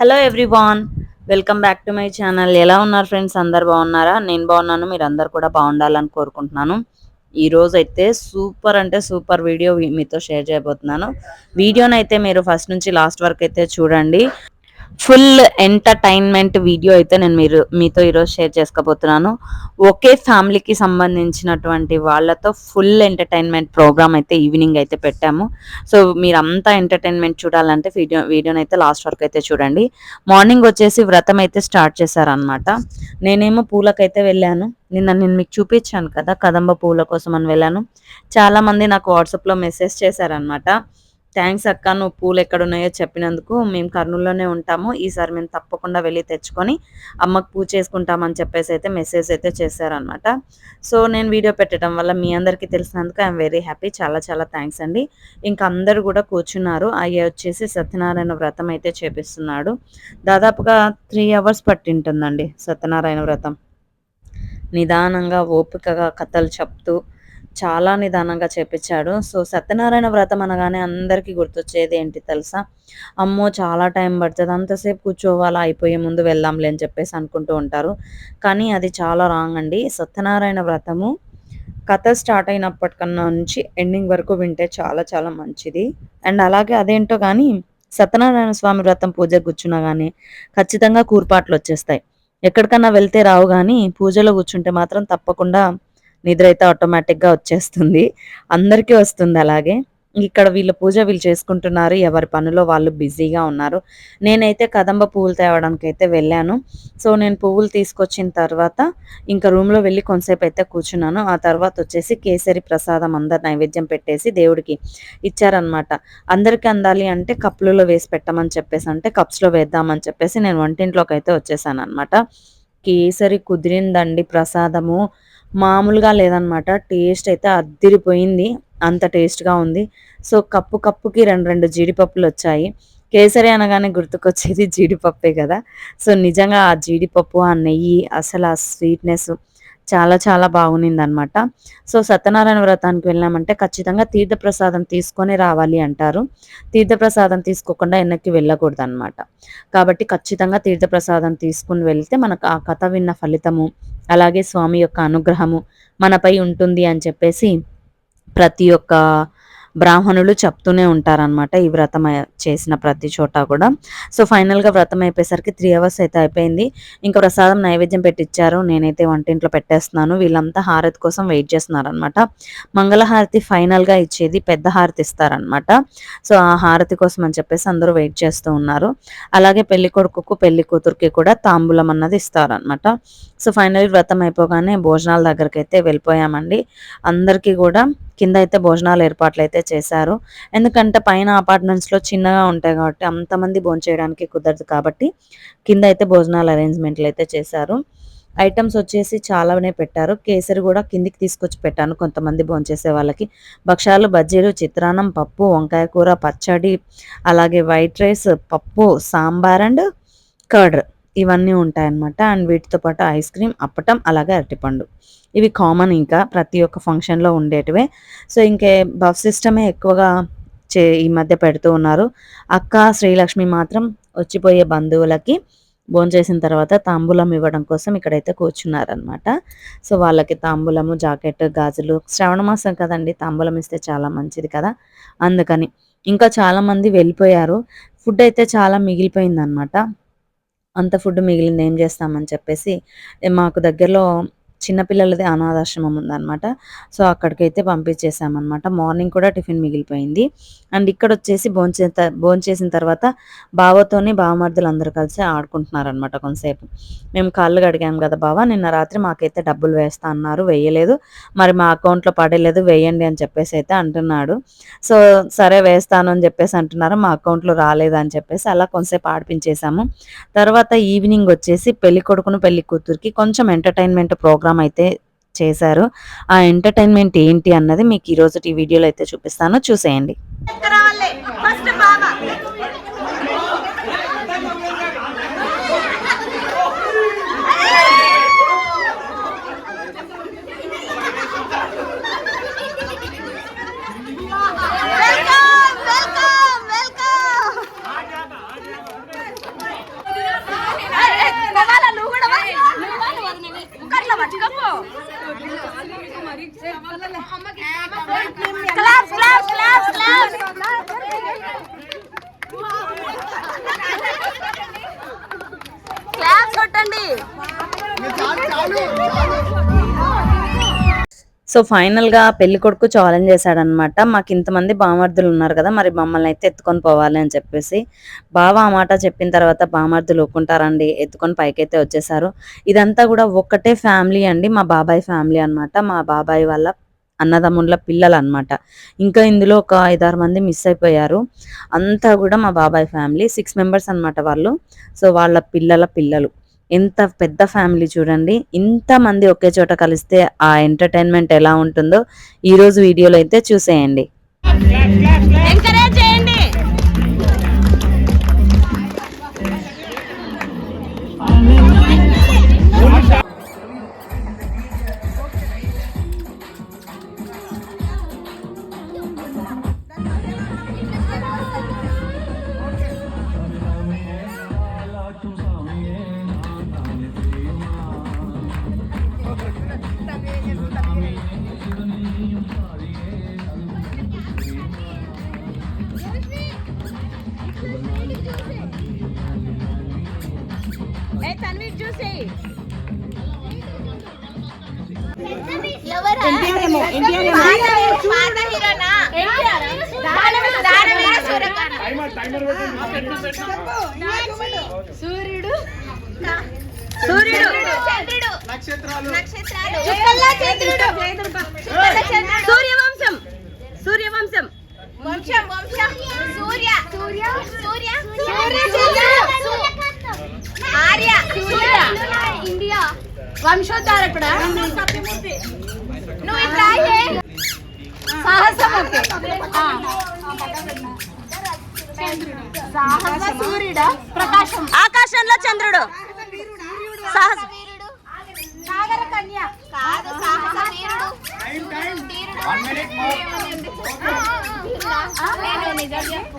Hello everyone welcome back to my channel ఎలా ఉన్నారు friends అందరు బాగున్నారా? నేను బాగున్నాను. మీరు అందరు కూడా బాగుండాలని కోరుకుంటున్నాను. ఈ అయితే సూపర్ అంటే సూపర్ వీడియో మీతో షేర్ చేయబోతున్నాను. వీడియోని అయితే మీరు ఫస్ట్ నుంచి లాస్ట్ వరకు అయితే చూడండి. ఫుల్ ఎంటర్టైన్మెంట్ వీడియో అయితే నేను మీరు మీతో ఈరోజు షేర్ చేసుకోబోతున్నాను. ఒకే ఫ్యామిలీకి సంబంధించినటువంటి వాళ్ళతో ఫుల్ ఎంటర్టైన్మెంట్ ప్రోగ్రామ్ అయితే ఈవినింగ్ అయితే పెట్టాము. సో మీరంతా ఎంటర్టైన్మెంట్ చూడాలంటే వీడియో వీడియోని అయితే లాస్ట్ వరకు అయితే చూడండి. మార్నింగ్ వచ్చేసి వ్రతం అయితే స్టార్ట్ చేశారనమాట నేనేమో పూలకైతే వెళ్ళాను. నిన్న నేను మీకు చూపించాను కదా కదంబ పూల కోసం అని వెళ్ళాను. చాలామంది నాకు వాట్సాప్లో మెసేజ్ చేశారనమాట థ్యాంక్స్ అక్క. నువ్వు పూలు ఎక్కడ ఉన్నాయో చెప్పినందుకు మేము కర్నూలులోనే ఉంటాము. ఈసారి మేము తప్పకుండా వెళ్ళి తెచ్చుకొని అమ్మకు పూజ చేసుకుంటామని చెప్పేసి అయితే మెసేజ్ అయితే చేశారనమాట సో నేను వీడియో పెట్టడం వల్ల మీ అందరికీ తెలిసినందుకు ఐఎమ్ వెరీ హ్యాపీ. చాలా చాలా థ్యాంక్స్ అండి. ఇంకా అందరూ కూడా కూర్చున్నారు. అయ్యే వచ్చేసి సత్యనారాయణ వ్రతం అయితే చేపిస్తున్నాడు. దాదాపుగా త్రీ అవర్స్ పట్టింటుందండి సత్యనారాయణ వ్రతం. నిదానంగా ఓపికగా కథలు చెప్తూ చాలా నిదానంగా చేపించాడు. సో సత్యనారాయణ వ్రతం అనగానే అందరికీ గుర్తొచ్చేది ఏంటి తెలుసా? అమ్మో చాలా టైం పడుతుంది. అంతసేపు కూర్చోవాలా? అయిపోయే ముందు వెళ్దాంలే అని చెప్పేసి అనుకుంటూ ఉంటారు. కానీ అది చాలా రాంగ్ అండి. సత్యనారాయణ వ్రతము కథ స్టార్ట్ అయినప్పటికన్నా నుంచి ఎండింగ్ వరకు వింటే చాలా చాలా మంచిది. అండ్ అలాగే అదేంటో కానీ సత్యనారాయణ స్వామి వ్రతం పూజ కూర్చున్నా కానీ ఖచ్చితంగా కూర్పాట్లు వచ్చేస్తాయి. ఎక్కడికన్నా వెళ్తే రావు కానీ పూజలో కూర్చుంటే మాత్రం తప్పకుండా నిద్ర అయితే ఆటోమేటిక్గా వచ్చేస్తుంది. అందరికీ వస్తుంది అలాగే. ఇక్కడ వీళ్ళ పూజ వీళ్ళు చేసుకుంటున్నారు. ఎవరి పనిలో వాళ్ళు బిజీగా ఉన్నారు. నేనైతే కదంబ పువ్వులు తేవడానికి అయితే వెళ్ళాను. సో నేను పువ్వులు తీసుకొచ్చిన తర్వాత ఇంకా రూమ్లో వెళ్ళి కొంతసేపు అయితే కూర్చున్నాను. ఆ తర్వాత వచ్చేసి కేసరి ప్రసాదం అందరు నైవేద్యం పెట్టేసి దేవుడికి ఇచ్చారనమాట అందరికి అందాలి అంటే కప్పులలో వేసి పెట్టమని చెప్పేసి అంటే కప్స్లో వేద్దామని చెప్పేసి నేను వంటింట్లోకి అయితే వచ్చేసాను అనమాట కేసరి కుదిరిందండి ప్రసాదము. మామూలుగా లేదనమాట. టేస్ట్ అయితే అద్దిరిపోయింది. అంత టేస్ట్గా ఉంది. సో కప్పు కప్పుకి రెండు రెండు జీడిపప్పులు వచ్చాయి. కేసరి అనగానే గుర్తుకొచ్చేది జీడిపప్పే కదా. సో నిజంగా ఆ జీడిపప్పు ఆ నెయ్యి అసలు ఆ స్వీట్నెస్ చాలా చాలా బాగునింది అనమాట సో సత్యనారాయణ వ్రతానికి వెళ్ళామంటే ఖచ్చితంగా తీర్థప్రసాదం తీసుకొని రావాలి అంటారు. తీర్థప్రసాదం తీసుకోకుండా వెనక్కి వెళ్ళకూడదు అనమాట కాబట్టి ఖచ్చితంగా తీర్థప్రసాదం తీసుకుని వెళ్తే మనకు ఆ కథ విన్న ఫలితము అలాగే స్వామి యొక్క అనుగ్రహము మనపై ఉంటుంది అని చెప్పేసి ప్రతి ఒక్క బ్రాహ్మణులు చెప్తూనే ఉంటారనమాట ఈ వ్రతం చేసిన ప్రతి చోట కూడా. సో ఫైనల్గా వ్రతం అయిపోయేసరికి త్రీ అవర్స్ అయితే అయిపోయింది. ఇంకా ప్రసాదం నైవేద్యం పెట్టించారు నేనైతే వంటింట్లో పెట్టేస్తున్నాను. వీళ్ళంతా హారతి కోసం వెయిట్ చేస్తున్నారనమాట మంగళహారతి ఫైనల్గా ఇచ్చేది పెద్ద హారతి ఇస్తారనమాట సో ఆ హారతి కోసం అని చెప్పేసి అందరూ వెయిట్ చేస్తూ ఉన్నారు. అలాగే పెళ్ళి కొడుకుకు పెళ్ళి కూతురికి కూడా తాంబూలం అన్నది ఇస్తారనమాట సో ఫైనల్ వ్రతం అయిపోగానే భోజనాల దగ్గరికి అయితే వెళ్ళిపోయామండి. అందరికీ కూడా కింద అయితే భోజనాలు ఏర్పాట్లు అయితే చేశారు. ఎందుకంటే పైన అపార్ట్మెంట్స్లో చిన్నగా ఉంటాయి కాబట్టి అంతమంది భోంచేయడానికి కుదరదు కాబట్టి కింద అయితే భోజనాలు అరేంజ్మెంట్లు అయితే చేశారు. ఐటమ్స్ వచ్చేసి చాలానే పెట్టారు. కేసరి కూడా కిందికి తీసుకొచ్చి పెట్టాను కొంతమంది భోంచేసే వాళ్ళకి. భక్షాలు బజ్జీలు చిత్రాన్నం పప్పు వంకాయ కూర పచ్చడి అలాగే వైట్ రైస్ పప్పు సాంబార్ అండ్ కర్డ్. ఇవన్నీ ఉంటాయన్నమాట. అండ్ వీటితో పాటు ఐస్ క్రీమ్ అప్పటం అలాగే అరటిపండు. ఇవి కామన్ ఇంకా ప్రతి ఒక్క ఫంక్షన్లో ఉండేటివే. సో ఇంకే బఫ్ సిస్టమే ఎక్కువగా చే ఈ మధ్య పెడుతూ ఉన్నారు. అక్క శ్రీలక్ష్మి మాత్రం వచ్చిపోయే బంధువులకి భోంచేసిన తర్వాత తాంబూలం ఇవ్వడం కోసం ఇక్కడైతే కూర్చున్నారనమాట సో వాళ్ళకి తాంబూలము జాకెట్ గాజులు శ్రవణ మాసం కదండి తాంబూలం ఇస్తే చాలా మంచిది కదా. అందుకని ఇంకా చాలామంది వెళ్ళిపోయారు. ఫుడ్ అయితే చాలా మిగిలిపోయిందనమాట అంత ఫుడ్ మిగిలింది ఏం చేస్తామని చెప్పేసి మాకు దగ్గరలో చిన్నపిల్లలది అనాథాశ్రమం ఉందన్నమాట. సో అక్కడికైతే పంపించేసామన్నమాట మార్నింగ్ కూడా టిఫిన్ మిగిలిపోయింది. అండ్ ఇక్కడ వచ్చేసి భోంచే భోంచేసిన తర్వాత బావతోని బావమర్దులు అందరూ కలిసి ఆడుకుంటున్నారనమాట కొంతసేపు. మేము కాళ్ళు కడిగాం కదా బావ నిన్న రాత్రి మాకైతే డబ్బులు వేస్తా అన్నారు వేయలేదు. మరి మా అకౌంట్లో పడలేదు వేయండి అని చెప్పేసి అయితే అంటున్నాడు. సో సరే వేస్తాను అని చెప్పేసి అంటున్నారు మా అకౌంట్లో రాలేదు అని చెప్పేసి అలా కొంతసేపు ఆడిపించేసాము తర్వాత ఈవినింగ్ వచ్చేసి పెళ్ళి కొడుకును పెళ్ళి కూతురికి కొంచెం ఎంటర్టైన్మెంట్ ప్రోగ్రామ్ ప్రోగ్రామ్ అయితే చేశారు. ఆ ఎంటర్టైన్మెంట్ ఏంటి అన్నది మీకు ఈరోజు ఈ వీడియోలో అయితే చూపిస్తాను. చూసేయండి. సో ఫైనల్గా పెళ్ళి కొడుకు ఛాలెంజ్ చేశాడనమాట మాకు ఇంతమంది బామర్దులు ఉన్నారు కదా మరి మమ్మల్ని అయితే ఎత్తుకొని పోవాలి అని చెప్పేసి. బావ ఆ మాట చెప్పిన తర్వాత బామర్దులు ఒప్పుకుంటారండి ఎత్తుకొని పైకైతే వచ్చేసారు. ఇదంతా కూడా ఒక్కటే ఫ్యామిలీ అండి మా బాబాయ్ ఫ్యామిలీ అన్నమాట. మా బాబాయ్ వాళ్ళ అన్నదమ్ముళ్ళ పిల్లలు అన్నమాట ఇంకా ఇందులో ఒక ఐదారు మంది మిస్ అయిపోయారు. అంతా కూడా మా బాబాయ్ ఫ్యామిలీ సిక్స్ మెంబర్స్ అన్నమాట వాళ్ళు. సో వాళ్ళ పిల్లల పిల్లలు. ఎంత పెద్ద ఫ్యామిలీ చూడండి. ఇంత మంది ఒకే చోట కలిస్తే ఆ ఎంటర్టైన్మెంట్ ఎలా ఉంటుందో ఈ రోజు వీడియోలో అయితే చూసేయండి. సూర్యుడు. సూర్యుడు. చంద్రుడు నక్షత్రాలు. సూర్యవంశం. సూర్యవంశం. వంశం వంశం. సూర్య. సూర్య. సూర్య. సూర్య. ఆర్య. సూర్య. ఇండియా. వంశోద్ధారకుడ? నువ్వు ఇట్లా సాహసం సూర్యుడు? ప్రకాశం. ఆకాశంలో చంద్రుడు. సాహస. నాగర కన్య కాదు సాహస వీరుడు. టైం టైం వీరుడు వన్ మినిట్ నేను నిజం చెప్పు.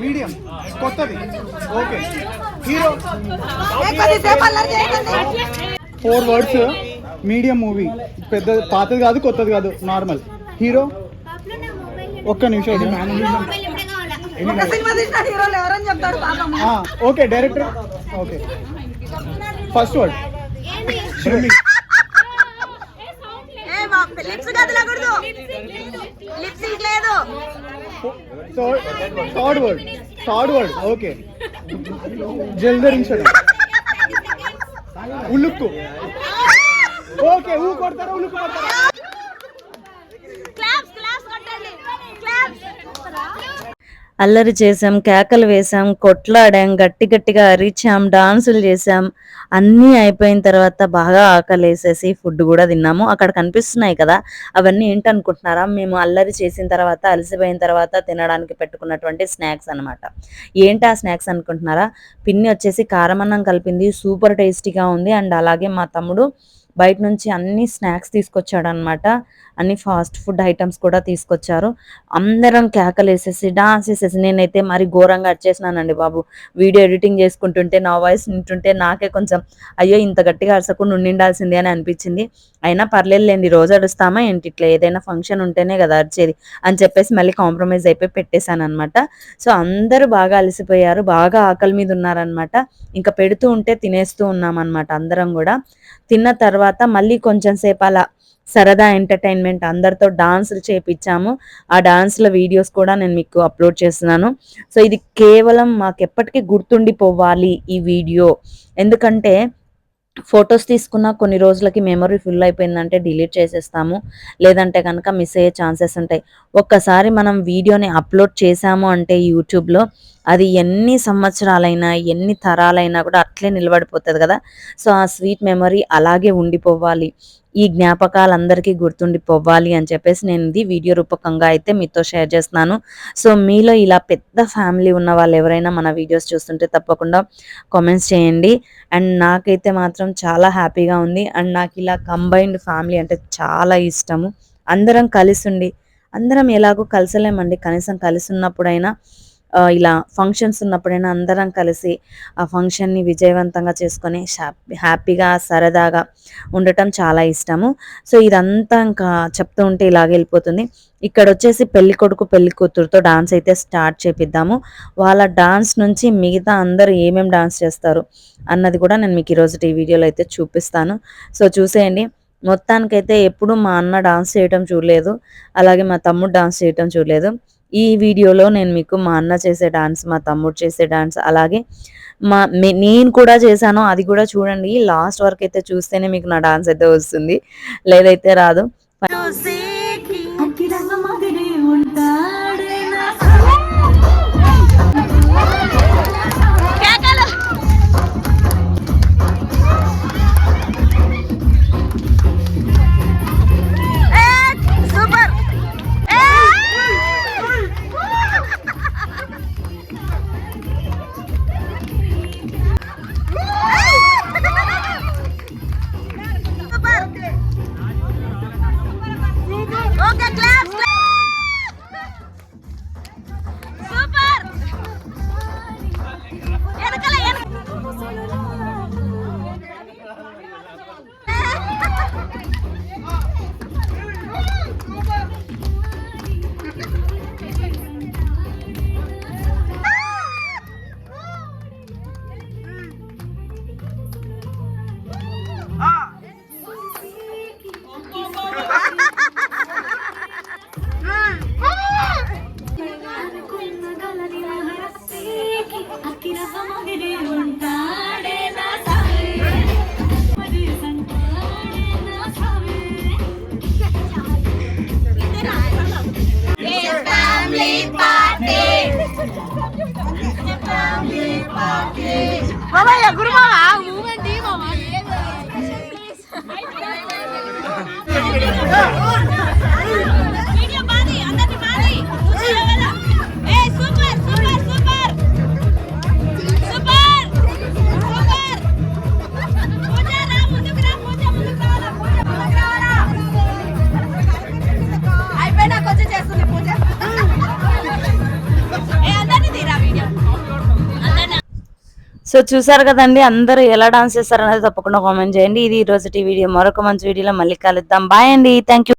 మీడియం. కొత్తది. Okay. Hero. Four words medium movie. పెద్ద పాతది కాదు కొత్తది కాదు నార్మల్ హీరో? ఒక్క నిమిషం okay director okay. First word lips కదలకూడదు lip sync లేదు third word third word okay జల్దరించడం ఉల్లుక్కు ఓకే ఊ కొడతారా ఉల్లుక్కు కొడతారా క్లాప్స్ క్లాప్స్ కొట్టండి. క్లాప్స్ అల్లరి చేసాం కేకలు వేసాం కొట్లాడాం గట్టి గట్టిగా అరిచాం డాన్సులు చేసాం అన్నీ అయిపోయిన తర్వాత బాగా ఆకలేసేసి ఫుడ్ కూడా తిన్నాము. అక్కడ కనిపిస్తున్నాయి కదా అవన్నీ ఏంటనుకుంటున్నారా? మేము అల్లరి చేసిన తర్వాత అలసిపోయిన తర్వాత తినడానికి పెట్టుకున్నటువంటి స్నాక్స్ అన్నమాట. ఏంటి ఆ స్నాక్స్ అనుకుంటున్నారా? పిన్ని వచ్చేసి కారమన్నం కలిపింది సూపర్ టేస్టీగా ఉంది. అండ్ అలాగే మా తమ్ముడు బయట నుంచి అన్ని స్నాక్స్ తీసుకొచ్చాడు అనమాట అన్ని ఫాస్ట్ ఫుడ్ ఐటమ్స్ కూడా తీసుకొచ్చారు. అందరం కేకలేసేసి డాన్స్ వేసేసి నేనైతే మరి ఘోరంగా అరిచేసినానండి బాబు. వీడియో ఎడిటింగ్ చేసుకుంటుంటే నా వాయిస్ వింటుంటే నాకే కొంచెం అయ్యో ఇంత గట్టిగా అరసకుండా ఉండిండాల్సింది అని అనిపించింది. అయినా పర్లేదులేండి రోజు అరుస్తామా ఏంటి? ఇట్లా ఏదైనా ఫంక్షన్ ఉంటేనే కదా అరిచేది అని చెప్పేసి మళ్ళీ కాంప్రమైజ్ అయిపోయి పెట్టేశాను అనమాట సో అందరూ బాగా అలసిపోయారు బాగా ఆకలి మీద ఉన్నారనమాట. ఇంకా పెడుతూ ఉంటే తినేస్తూ ఉన్నాం అనమాట అందరం కూడా. తిన్న తర్వాత తర్వాత మళ్ళీ కొంచెం సేపు అలా సరదా ఎంటర్టైన్మెంట్ అందరితో డాన్సులు చేపించాము ఆ డాన్స్ల వీడియోస్ కూడా నేను మీకు అప్లోడ్ చేస్తున్నాను. సో ఇది కేవలం మాకు ఎప్పటికీ గుర్తుండిపోవాలి ఈ వీడియో. ఎందుకంటే ఫొటోస్ తీసుకున్న కొన్ని రోజులకి మెమరీ ఫుల్ అయిపోయిందంటే డిలీట్ చేసేస్తాము. లేదంటే కనుక మిస్ అయ్యే ఛాన్సెస్ ఉంటాయి. ఒక్కసారి మనం వీడియోని అప్లోడ్ చేసాము అంటే యూట్యూబ్లో అది ఎన్ని సంవత్సరాలైనా ఎన్ని తరాలైనా కూడా అట్లే నిలబడిపోతుంది కదా. సో ఆ స్వీట్ మెమరీ అలాగే ఉండిపోవాలి. ఈ జ్ఞాపకాలు అందరికీ గుర్తుండిపోవాలి అని చెప్పేసి నేను ఇది వీడియో రూపకంగా అయితే మీతో షేర్ చేస్తున్నాను. సో మీలో ఇలా పెద్ద ఫ్యామిలీ ఉన్న వాళ్ళు ఎవరైనా మన వీడియోస్ చూస్తుంటే తప్పకుండా కామెంట్స్ చేయండి. అండ్ నాకైతే మాత్రం చాలా హ్యాపీగా ఉంది. అండ్ నాకు ఇలా కంబైన్డ్ ఫ్యామిలీ అంటే చాలా ఇష్టము. అందరం కలిసి ఉండి అందరం ఎలాగో కలిసలేమండి. కనీసం కలిసి ఉన్నప్పుడైనా ఇలా ఫంక్షన్స్ ఉన్నప్పుడైనా అందరం కలిసి ఆ ఫంక్షన్ని విజయవంతంగా చేసుకొని హ్యాపీగా సరదాగా ఉండటం చాలా ఇష్టము. సో ఇదంతా ఇంకా చెప్తూ ఉంటే ఇలాగే వెళ్ళిపోతుంది. ఇక్కడ వచ్చేసి పెళ్ళి కొడుకు పెళ్ళి కూతురుతో డాన్స్ అయితే స్టార్ట్ చేపిద్దాము. వాళ్ళ డాన్స్ నుంచి మిగతా అందరూ ఏమేమి డాన్స్ చేస్తారు అన్నది కూడా నేను మీకు ఈరోజు ఈ వీడియోలో అయితే చూపిస్తాను. సో చూసేయండి. మొత్తానికైతే ఎప్పుడు మా అన్న డాన్స్ చేయటం చూడలేదు. అలాగే మా తమ్ముడు డాన్స్ చేయటం చూడలేదు. ఈ వీడియోలో నేను మీకు మా అన్న చేసే డాన్స్ మా తమ్ముడు చేసే డాన్స్ అలాగే మా నేను కూడా చేశాను అది కూడా చూడండి. లాస్ట్ వరకు అయితే చూస్తేనే మీకు నా డాన్స్ అయితే వస్తుంది. లేదైతే రాదు. వీడియో సో చూసారు కదండి అందరూ ఎలా డాన్స్ చేస్తారనేది తప్పకుండా కామెంట్ చేయండి. ఇది ఈ రోజు వీడియో. మరొక మంచి వీడియోలో మళ్ళీ కలుద్దాం. బాయ్ అండి. Thank you